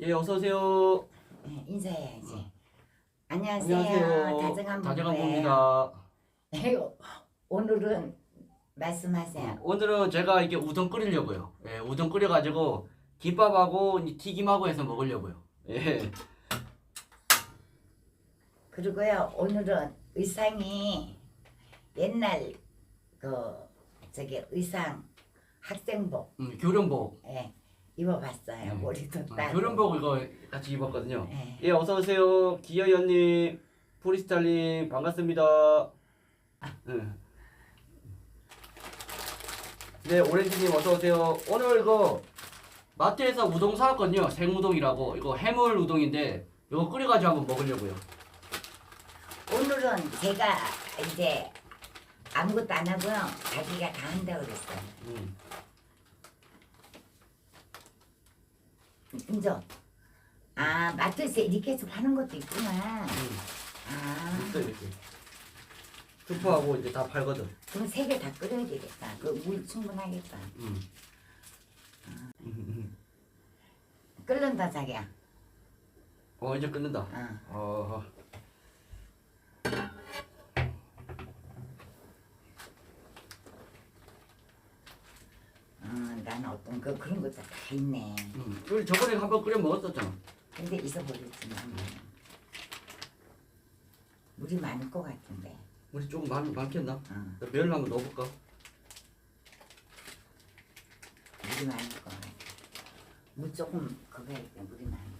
예, 어서 오세요. 네, 인사해야지. 안녕하세요. 안녕하세요. 다정한 다정한 부부예요. 부부입니다. 오늘은 말씀하세요. 오늘은 제가 이게 우동 끓이려고요. 예, 우동 끓여가지고 김밥하고 이 튀김하고 해서 먹으려고요. 예. 그리고요 오늘은 의상이 옛날 그 저기 의상 학생복 음, 교련복. 예, 입어봤어요. 네. 머리도 음, 따고. 교련복 이거 같이 입었거든요. 예. 예, 어서 오세요. 언님, 프리스타일님 반갑습니다. 예. 네, 오렌지님 어서 오세요. 오늘 이거 마트에서 우동 사왔거든요. 생우동이라고 이거 해물 우동인데 이거 끓여가지고 한번 먹으려고요. 오늘은 제가 이제 아무것도 안 하고요. 자기가 다 한다고 그랬어요. 음. 이제 아 마트에서 이렇게 해서 파는 것도 있구나. 음. 아 있어 이렇게. 슈퍼하고 이제 다 팔거든. 그럼 세 개 다 끓여야 되겠다. 그 물 충분하겠다. 음. 음, 음. 끓는다 자기야. 어 이제 끊는다. 어. 어. 어, 나는 어떤 그 그런 것도 다 있네. 음. 우리 저번에 한번 끓여 먹었었잖아. 근데 잊어버렸지만 물이 많을 것 같은데. 우리 조금 많 많겠나? 어, 면 한번 넣어볼까? 물이 많을 것 같아. 물 조금 그거 할때 물이 많아.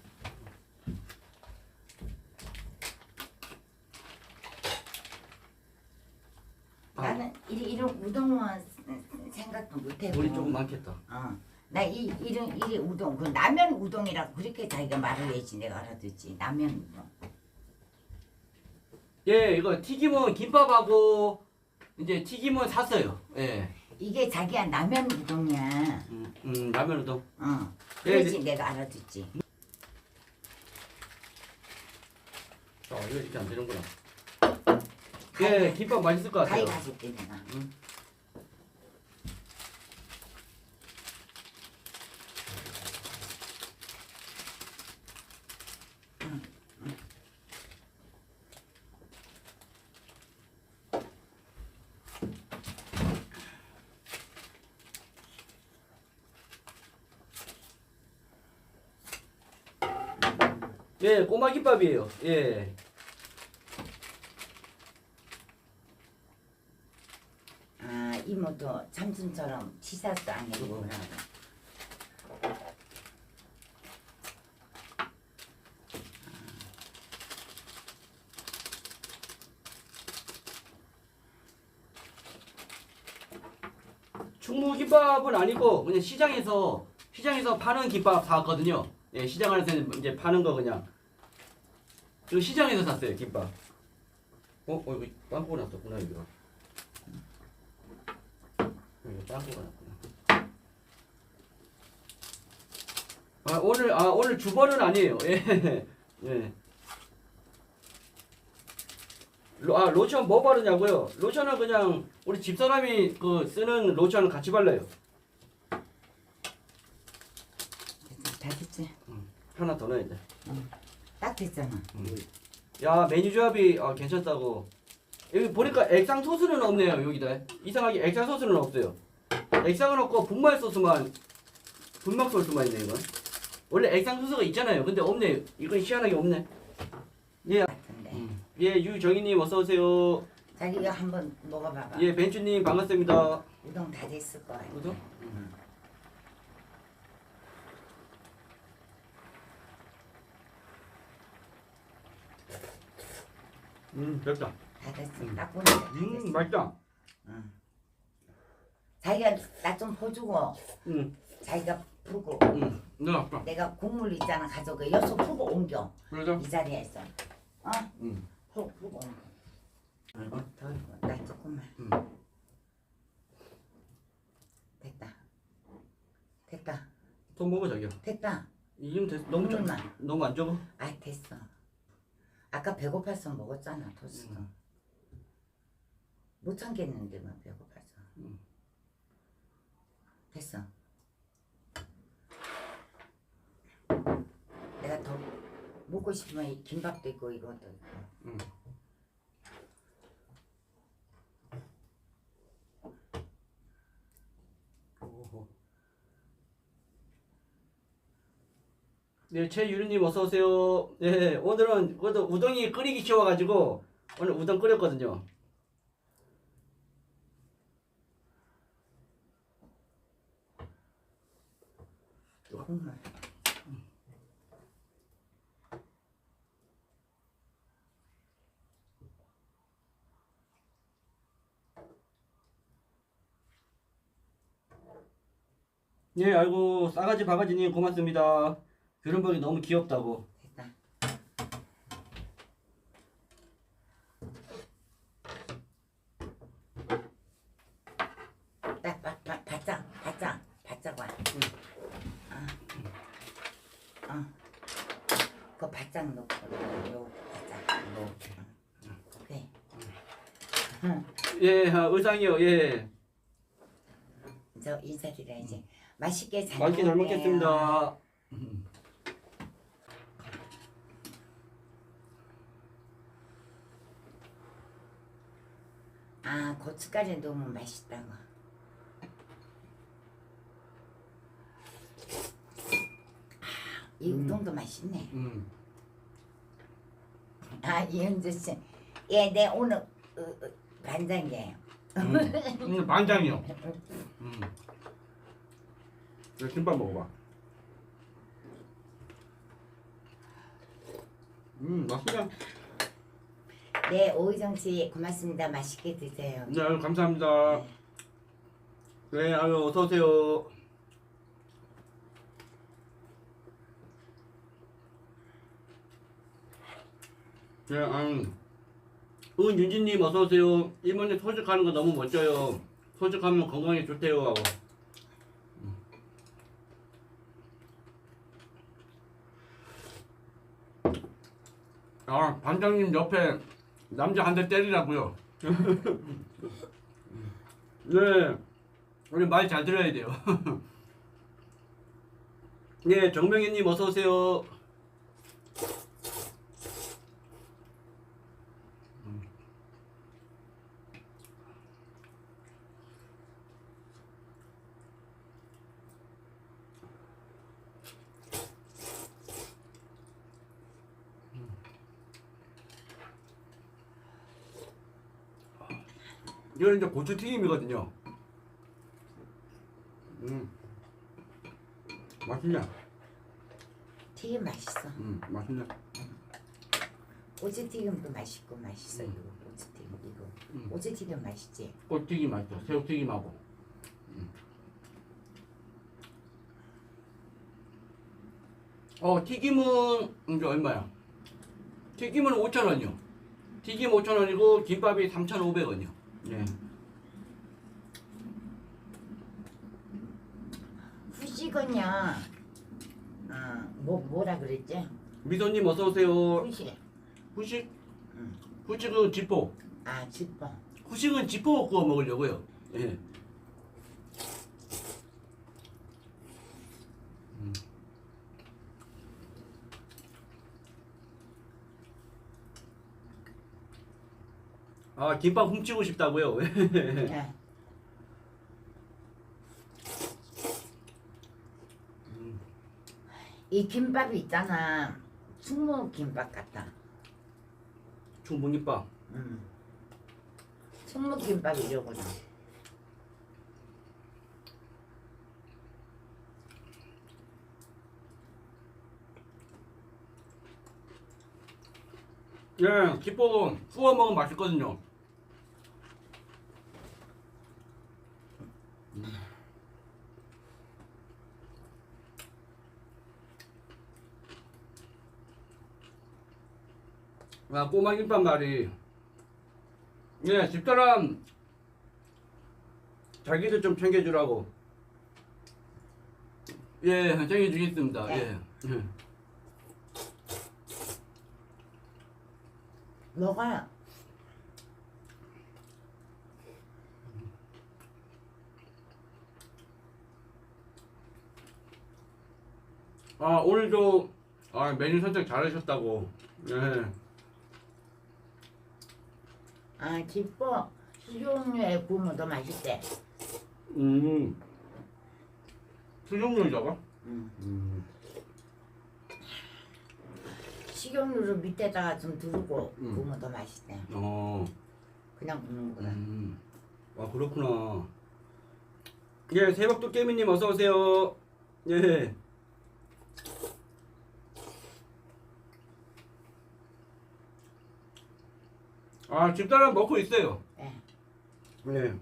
아. 나는 이, 이런 우동은 못해고. 물이 조금 많겠다. 어. 나이 이런 이 우동 그 라면 우동이라고 그렇게 자기가 말을 해야지 내가 알아듣지 라면 우동. 예, 이거 튀김은 김밥하고 이제 튀김은 샀어요. 예. 이게 자기야 라면 우동이야. 음, 음 라면 우동. 어. 예, 그렇지 내가 알아듣지. 자, 이거 이렇게 안 되는구나. 예, 김밥 맛있을 것 가위 같아요. 가줄게 내가. 음. 예, 꼬마 김밥이에요. 예. 아 이모도 삼촌처럼 치사도 안 해보구나. 충무 김밥은 아니고 그냥 시장에서 시장에서 파는 김밥 사왔거든요. 예, 시장 안에서 이제 파는 거 그냥 이거 시장에서 샀어요 김밥. 어, 어 이거 빵꾸가 났었구나 이거. 이거 빵꾸가 났구나. 아 오늘 아 오늘 주번은 아니에요. 예, 예. 로, 아 로션 뭐 바르냐고요? 로션은 그냥 우리 집사람이 그 쓰는 로션을 같이 발라요. 다 됐지. 하나 더 넣어야 돼. 딱 됐잖아. 야 메뉴 조합이 아, 괜찮다고. 여기 보니까 액상 소스는 없네요 여기다. 이상하게 액상 소스는 없어요. 액상은 없고 분말 소스만 분막 소스만 있네 이건. 원래 액상 소스가 있잖아요. 근데 없네. 이건 희한하게 없네. 예. 같은데. 예 유정희님 어서 오세요. 자기 이거 한번 먹어봐봐. 예 벤츠님 반갑습니다. 우동 다 됐을 거야. 우동? 응. 음 맵다. 다 됐어. 음. 딱 보니까 다 음 됐어. 맛있다. 응. 자기가 나좀 퍼주고 음, 자기가 풀고 음, 맛있다. 내가 국물 있잖아 가져가 여기서 풀고 옮겨 그러죠? 이 자리에 있어. 어? 음. 풀고 풀고 옮겨. 어? 더 이거 나 조금만 음. 됐다. 됐다. 더 먹어 자기야. 됐다. 이좀 됐. 너무 좀 국물만. 너무 안 적어. 아 됐어. 아까 배고파서 먹었잖아 토스트. 음. 못 참겠는데만 배고파서. 음. 됐어. 내가 더 먹고 싶으면 김밥도 있고 이것도 있고. 음. 네, 최유리님 어서 오세요. 네, 오늘은 그래도 우동이 끓이기 쉬워가지고 오늘 우동 끓였거든요. 네, 아이고 싸가지 바가지님 고맙습니다. 교련복이 너무 귀엽다고. 됐다. 딱, 바, 바, 바짝, 바짝, 바짝 와. 아, 아, 그 바짝 넣고, 요 바짝 넣고. 오케이. 예, 아, 의상이요. 예, 저 인사드려야지. 맛있게 잘 맛있게 잘 먹을게요. 먹겠습니다. 아, 고춧가루 넣으면 맛있다고. 아, 이 우동도 맛있네. 음. 아, 이현주 씨. 예, 내 오늘 어, 어, 반장이에요. 음, 음, 반장이요. 음. 네, 김밥 먹어봐. 음, 맛있다. 네, 오희정 씨 고맙습니다. 맛있게 드세요. 네, 아유, 감사합니다. 네, 아유, 어서 오세요. 네, 아유. 은윤진님 어서 오세요. 이모님 소식하는 거 너무 멋져요. 소식하면 건강에 좋대요 하고. 아, 반장님 옆에 남자 한 대 때리라고요. 네, 우리 말 잘 들어야 돼요. 네, 정명희님 어서 오세요. 이거는 이제 고추 튀김이거든요. 음, 맛있냐? 튀김 맛있어. 음, 맛있냐? 오지 튀김도 맛있고 맛있어. 음. 이거 오지 튀김 이거. 음. 오지 튀김 맛있지. 꽃튀김 맛있어. 새우튀김하고. 음. 어, 튀김은 이제 얼마야? 튀김은 5,000원이요. 튀김 5,000원이고 김밥이 3,500원이요. 네. 후식은요. 아, 뭐 뭐라 그랬지? 미소님 어서 오세요. 후식. 후식? 음. 후식은 지포. 아, 지퍼. 후식은 지포 구워 먹으려고요. 예. 아 김밥 훔치고 싶다고요? 야, 이 김밥이 있잖아. 충무 김밥 같다. 충분김밥. 음. 충무 김밥 이러거든. 예, 지포 구워 먹으면 맛있거든요. 아, 꼬마 김밥 말이. 예, 집사람 자기도 좀 챙겨주라고. 예, 챙겨주겠습니다. 예. 예. 먹어요. 아, 오늘도 아 메뉴 선택 잘하셨다고. 네. 아 기뻐 식용유에 구우면 더 맛있대 음. 수정료이다가? 음. 음. 식용유를 밑에다가 좀 두르고 음. 구우면 더 맛있대 어. 그냥 굽는 거보다 음. 아 그렇구나. 예, 새벽도 깨미님 어서 오세요. 예. 아 집사람 먹고 있어요. 네. 네.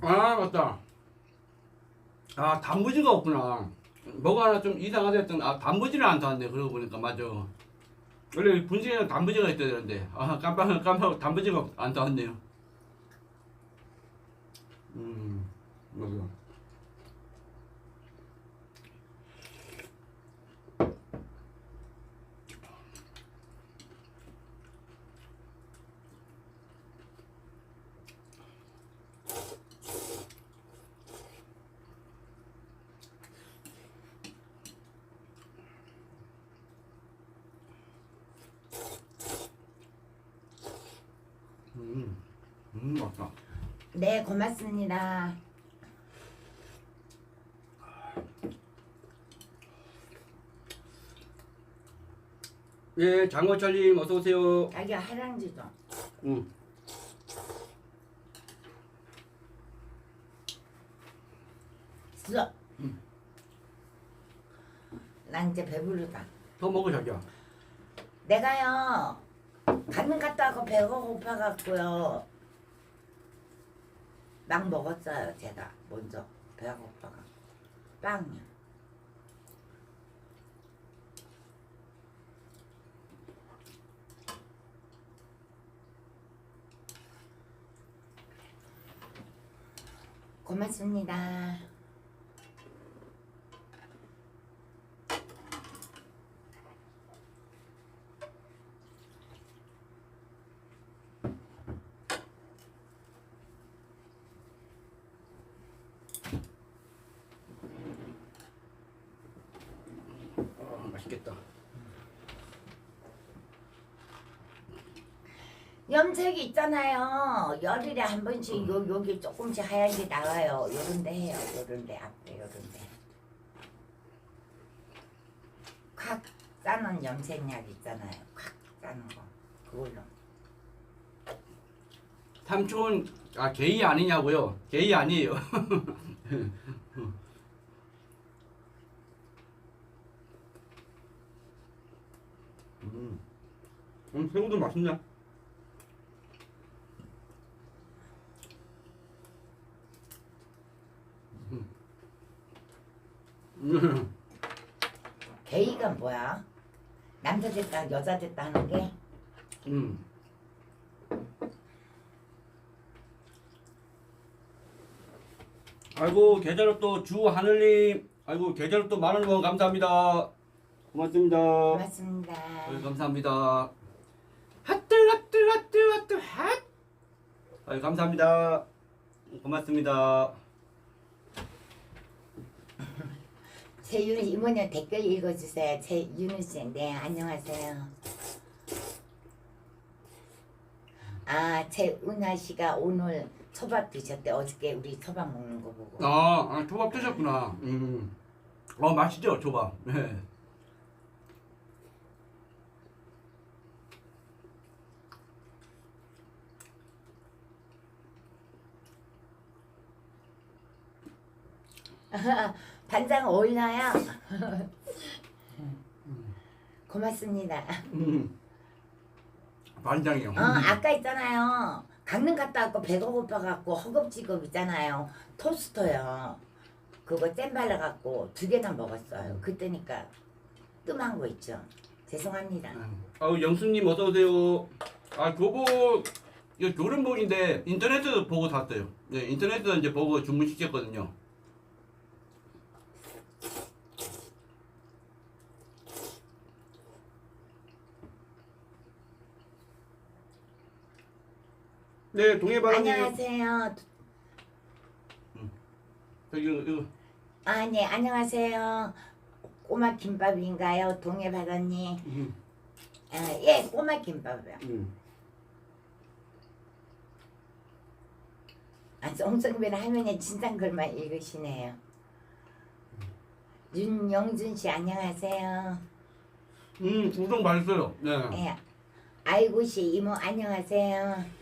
아 맞다. 아 단무지가 없구나. 뭐가 하나 좀 이상하다 했던 아 단무지를 안 사왔네. 그러고 보니까 맞아. 원래 분식에는 단무지가 있어야 되는데 아 깜빡 깜빡 단무지가 안 사왔네요. 음 맞아. 음, 음 맞다. 네 고맙습니다 예, 장어철님 어서 오세요. 자기가 하랑지 좀 응. 써. 난 이제 배부르다 더 먹어 자기야. 내가요 가는 갔다 하고 배가 고파갖고요 막 먹었어요 제가. 먼저 배가 고파가. 빵이요. 고맙습니다. 아, 맛있겠다. 염색이 있잖아요. 열일에 한 번씩 요 여기 조금씩 하얀 게 나와요. 요런데 해요. 요런데 앞에 요런데. 콱 짜는 염색약 있잖아요. 콱 짜는 거. 그걸로. 삼촌 아 게이 아니냐고요? 게이 아니에요. 음 새우도 맛있네. 음, 게이가 뭐야? 남자 됐다 여자 됐다 하는 게? 음. 아이고 계좌로 또 주하늘님 아이고 계좌로 또 만원 후원 감사합니다 고맙습니다 고맙습니다. 아유, 감사합니다 하트 하트 하트 하트 핫 아유 감사합니다 고맙습니다 최윤우 이모님 댓글 읽어주세요. 최윤우 씨, 네 안녕하세요. 아 최은하 씨가 오늘 초밥 드셨대. 어저께 우리 초밥 먹는 거 보고. 아, 아 초밥 드셨구나 음. 어 맛있죠 초밥 네. 반장 어울려요. 고맙습니다. 음. 반장이요 어, 아까 있잖아요. 강릉 갔다 왔고 배가 고파갖고 허겁지겁 있잖아요. 토스터요. 그거 잼 발라갖고 두 개나 먹었어요. 그때니까 뜸한 거 있죠. 죄송합니다. 아우 영수님 어서 오세요. 아 교복 이거 교른복인데 인터넷에서 보고 샀어요. 네 인터넷에서 이제 보고 주문시켰거든요. 네, 동해바다님. 안녕하세요. 저기 이거 아, 네, 안녕하세요. 꼬마 김밥인가요? 동해바다님. 음, 아, 예, 꼬마 김밥이요. 음. 아, 송성빈 할머니 진상 글만 읽으시네요. 윤영준 씨 안녕하세요. 음, 우동 맛있어요. 네. 예. 아이고 씨 이모 안녕하세요.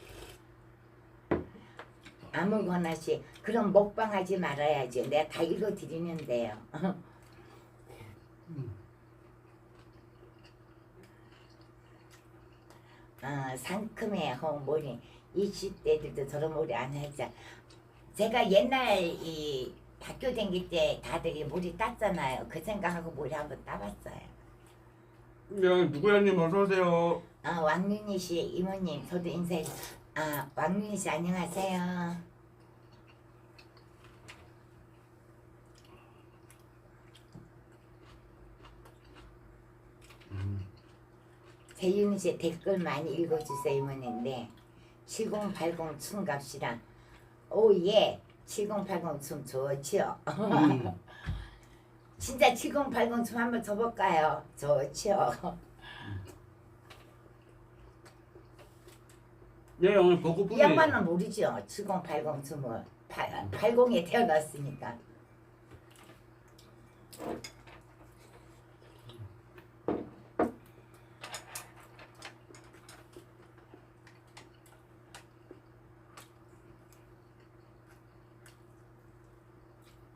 아무거나 씨 그럼 먹방하지 말아야지. 내가 다 읽어 드리는데요. 아 상큼해 홍머리 20대들도 저런 머리 안 하자. 제가 옛날 이 학교 다닐 때 다들 이 머리 땄잖아요. 그 생각하고 머리 한번 따봤어요. 네, 누구야님 어서 오세요. 아 왕윤희 씨 이모님 저도 인사해. 아 왕윤희 씨 안녕하세요. 재윤희 씨 댓글 많이 읽어주세요 이모님인데 7080 춤갑시다. 오예 7080춤 좋지요. 음. 진짜 7080춤 한번 쳐볼까요? 좋지요. 네, 오늘 이 벚꽃뿐이. 양반은 모르죠. 7080 춤을 80에 태어났으니까.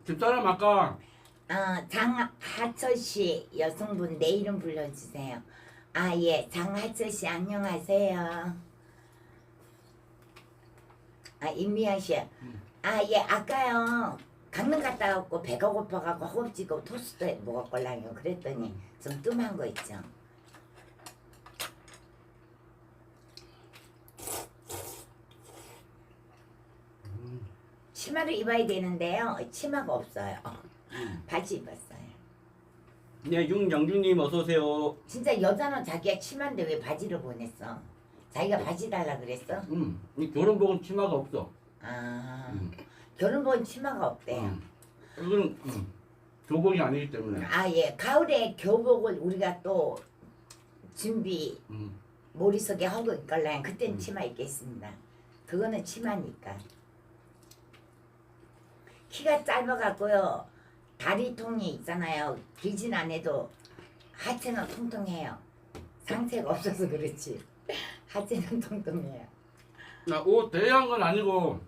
집사람 아까 아, 장하철 씨 여성분 내 이름 불러주세요. 아 예, 장하철 씨 안녕하세요. 아 임미연 씨, 아 예, 아까요 강릉 갔다 왔고 배가 고파갖고 허겁지겁 토스트 먹었걸랑요. 그랬더니 좀 뜸한 거 있죠. 치마를 입어야 되는데요. 치마가 없어요. 바지 입었어요. 네, 윤영준님 어서 오세요. 진짜 여자는 자기가 치마인데 왜 바지를 보냈어? 자기가 바지 달라 그랬어? 음, 이 결혼복은 치마가 없어. 아 음. 결혼본 치마가 없대요. 음. 이거는 음, 교복이 아니기 때문에. 아 예, 가을에 교복을 우리가 또 준비 음. 머릿속에 하고 있걸랑 그땐 음. 치마 입겠습니다. 그거는 치마니까. 키가 짧아갖고요. 다리통이 있잖아요. 길진 않아도 하체는 통통해요. 상체가 없어서 그렇지. 하체는 통통해요. 나 옷 대여한 건 아니고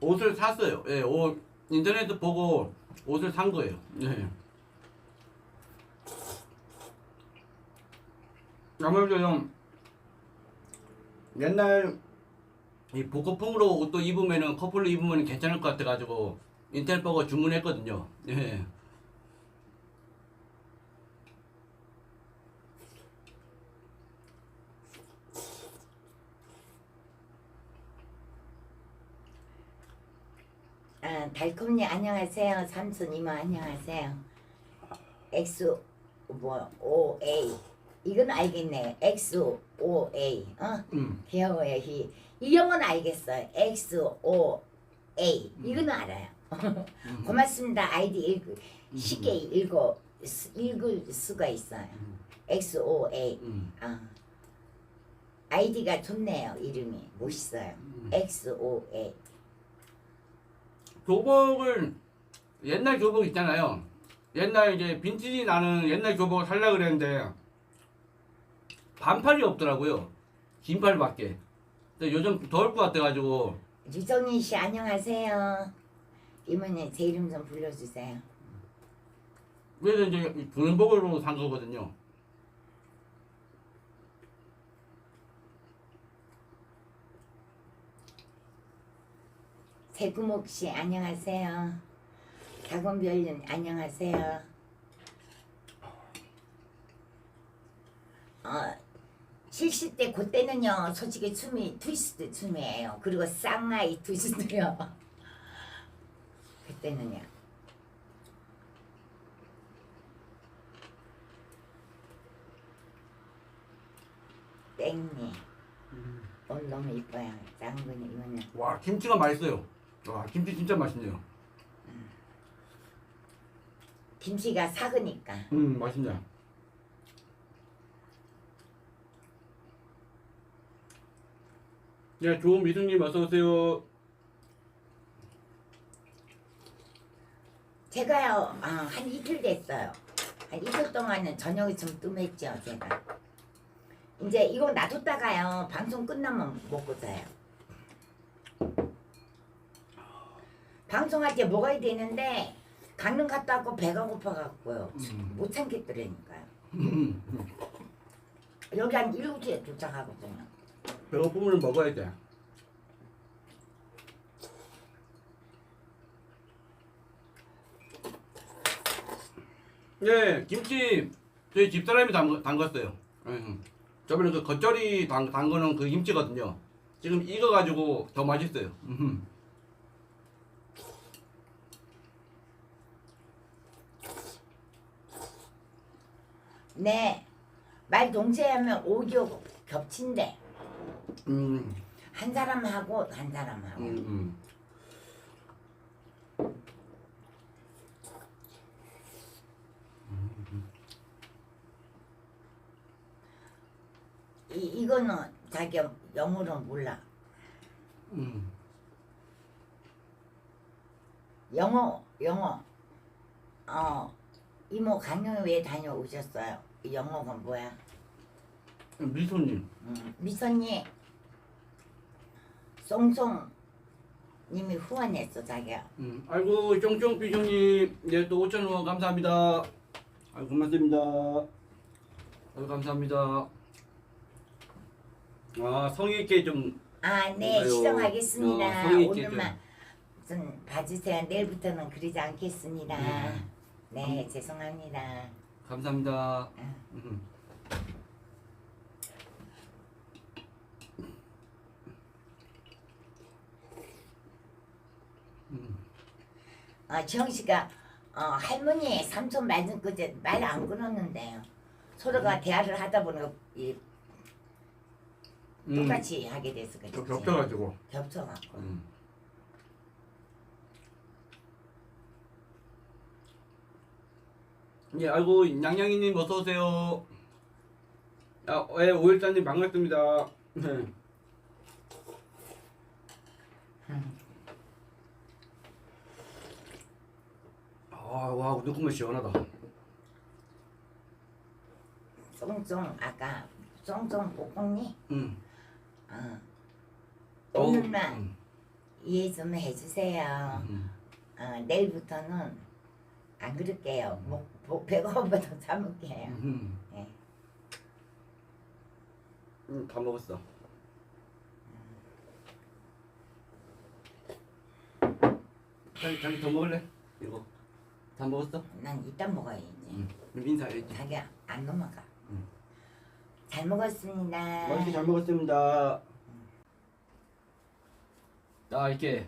옷을 샀어요. 예, 옷 인터넷 보고 옷을 산 거예요. 예. 아무래도 좀 옛날 이 복고풍으로 옷도 입으면은 커플로 입으면 괜찮을 것 같아가지고 인터넷 보고 주문했거든요. 예. 아, 달콤니 안녕하세요. 삼촌 이모 안녕하세요. X 뭐 O A 이건 알겠네. X O A 어 음. 귀여워요. 이, 이 영어는 알겠어요. X O A 이거는 알아요. 음. 고맙습니다. 아이디 읽 쉽게 읽어 스- 읽을 수가 있어요. X O A 음. 아 아이디가 좋네요. 이름이 멋있어요. X O A 교복을 옛날 교복 있잖아요. 옛날 이제 빈티지 나는 옛날 교복을 살라 그랬는데 반팔이 없더라고요. 긴팔밖에. 근데 요즘 더울 것 같아가지고 유정희 씨 안녕하세요. 이모님 제 이름 좀 불러주세요. 그래서 이제 군복으로 산 거거든요. 세구목 씨 안녕하세요. 다곤별님 안녕하세요. 어, 70대 그때는요 솔직히 춤이 트위스트 춤이에요. 그리고 쌍라이 트위스트요. 그때는요. 땡니 옷 너무 이뻐요. 장군이 이거는 와 김치가 맛있어요. 와 김치 진짜 맛있네요. 김치가 삭으니까. 음 맛있네. 네 좋은 미승님 어서 오세요. 제가요 아, 한 이틀 됐어요. 한 이틀 동안은 저녁이 좀 뜸했죠 제가. 이제 이거 놔뒀다가요 방송 끝나면 먹고 자요. 방송할 때 먹어야 되는데 강릉 갔다 왔고 배가 고파갖고요 음. 못 참겠더라니까요. 여기 한 7시에 도착하거든요. 배고프면 먹어야 돼. 네, 김치 저희 집사람이 담, 담갔어요. 음. 저번에 그 겉절이 담, 담그는 그 김치거든요. 지금 익어가지고 더 맛있어요. 음. 네. 말 동시에 하면 오디오 겹친대. 음, 한 사람하고 한 사람하고. 음, 음. 이, 이거는 자기 영어로 몰라. 음. 영어, 영어. 어, 이모 강릉에 왜 다녀오셨어요? 이 영어가 뭐야? 미소님. 음, 미선님, 송송 님이 후원했어, 자기야. 음, 아이고 쫑쫑 비兄님, 네, 또 5천 원 감사합니다. 아이고 고맙습니다. 아이고 감사합니다. 아 성의 있게 좀 아, 네, 그래요. 시정하겠습니다. 어, 성의 있게 오늘만 좀 봐주세요. 내일부터는 그러지 않겠습니다. 음. 네, 죄송합니다. 감사합니다. 음. 아, 지영 씨가 어, 할머니 삼촌 맞은 그제 말 안 끊었는데요. 서로가 대화를 하다 보니까 이, 음, 똑같이 하게 그렇지. 겹- 겹쳐가지고. 겹쳐갖고. 음. 예, 아이고 양양이님 어서 오세요. 아, 예, 오일자님 반갑습니다. 네. 아, 와, 우동국물 시원하다. 쫑쫑 아까 쫑쫑 뽀뽕니 음. 어, 어, 오늘만 음, 이해 좀 해주세요. 음. 어, 내일부터는 안 그럴게요. 뭐, 뭐 배가 고파도 참을게요. 음. 예. 음, 다 먹었어. 자기 자기 더 먹을래? 이거 다 먹었어? 난 이따 먹어야지. 응. 그럼 인사해야지. 자기야 안 넘어가. 응. 잘 먹었습니다. 맛있게 잘 먹었습니다. 자 이렇게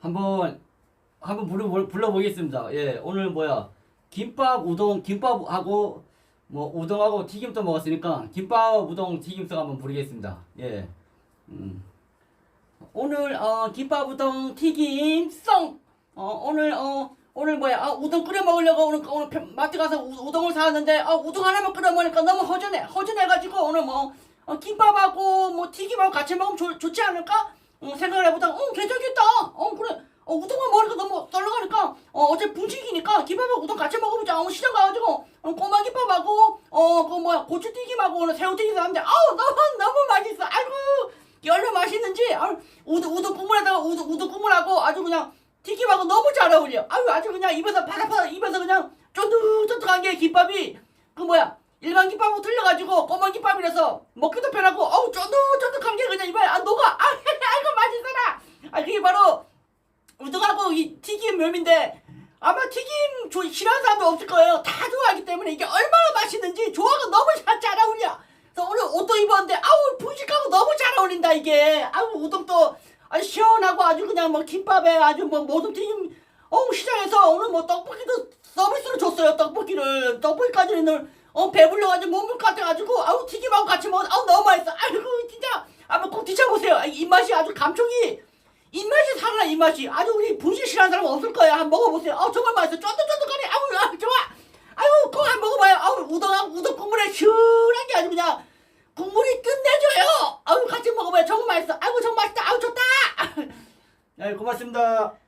한번 한번 불러 불러보겠습니다. 예 오늘 뭐야 김밥 우동 김밥하고 뭐 우동하고 튀김도 먹었으니까 김밥 우동 튀김도 한번 부르겠습니다. 예. 음. 오늘 어 김밥 우동 튀김 썽. 어 오늘 어 오늘 뭐야 아 우동 끓여 먹으려고 오늘 오늘 편- 마트 가서 우, 우동을 사왔는데 아 우동 하나만 끓여 먹으니까 너무 허전해 허전해가지고 오늘 뭐 어, 김밥하고 뭐 튀김하고 같이 먹으면 좋, 좋지 않을까? 어, 생각을 해보다가 어 괜찮겠다. 어 그래. 어 우동만 먹으니까 너무 썰렁하니까 어 어제 분식이니까 김밥하고 우동 같이 먹어보자. 어 시장 가가지고 어, 꼬마 김밥하고 어 그 뭐야 고추 튀김하고 오늘 새우 튀김 사는데 아우 너무 너무 맛있어. 아이고 얼마나 맛있는지 아, 우동 우동 국물에다가 우동 우동 국물하고 아주 그냥 튀김하고 너무 잘 어울려. 아유 아주 그냥 입에서 바삭바삭 입에서 그냥 쫀득쫀득한 게 김밥이 그 뭐야 일반 김밥하고 틀려가지고 꼬마 김밥이라서 먹기도 편하고 어우 쫀득쫀득한 게 그냥 입에 안 녹아. 아 아이고 맛있어라. 아 그게 바로 우동하고 이 튀김 묘미인데 아마 튀김 조, 싫어하는 사람도 없을 거예요. 다 좋아하기 때문에 이게 얼마나 맛있는지 조화가 너무 잘, 잘 어울려. 그래서 오늘 옷도 입었는데 아우 분식하고 너무 잘 어울린다 이게. 아우 우동도 아주 시원하고 아주 그냥 뭐 김밥에 아주 뭐 모든 튀김. 어우 시장에서 오늘 뭐 떡볶이도 서비스로 줬어요 떡볶이를 떡볶이까지는 어 배불러가지고 몸물 같아가지고 아우 튀김하고 같이 먹어 아우 너무 맛있어 아이고 진짜 아마 꼭 드셔 아, 입맛이 아주 감촉이 입맛이 살아나 입맛이 아주 우리 분식 싫어하는 사람 없을 거예요. 한번 먹어보세요. 어 정말 맛있어. 쫀득쫀득하네. 아우 아, 좋아. 아유 그거 한번 먹어봐요. 아우 우동 우동 국물에 시원한 게 아주 그냥 국물이 끝내줘요. 아우 같이 먹어봐요. 정말 맛있어. 아이고 정말 맛있다. 아우 좋다. 네 고맙습니다.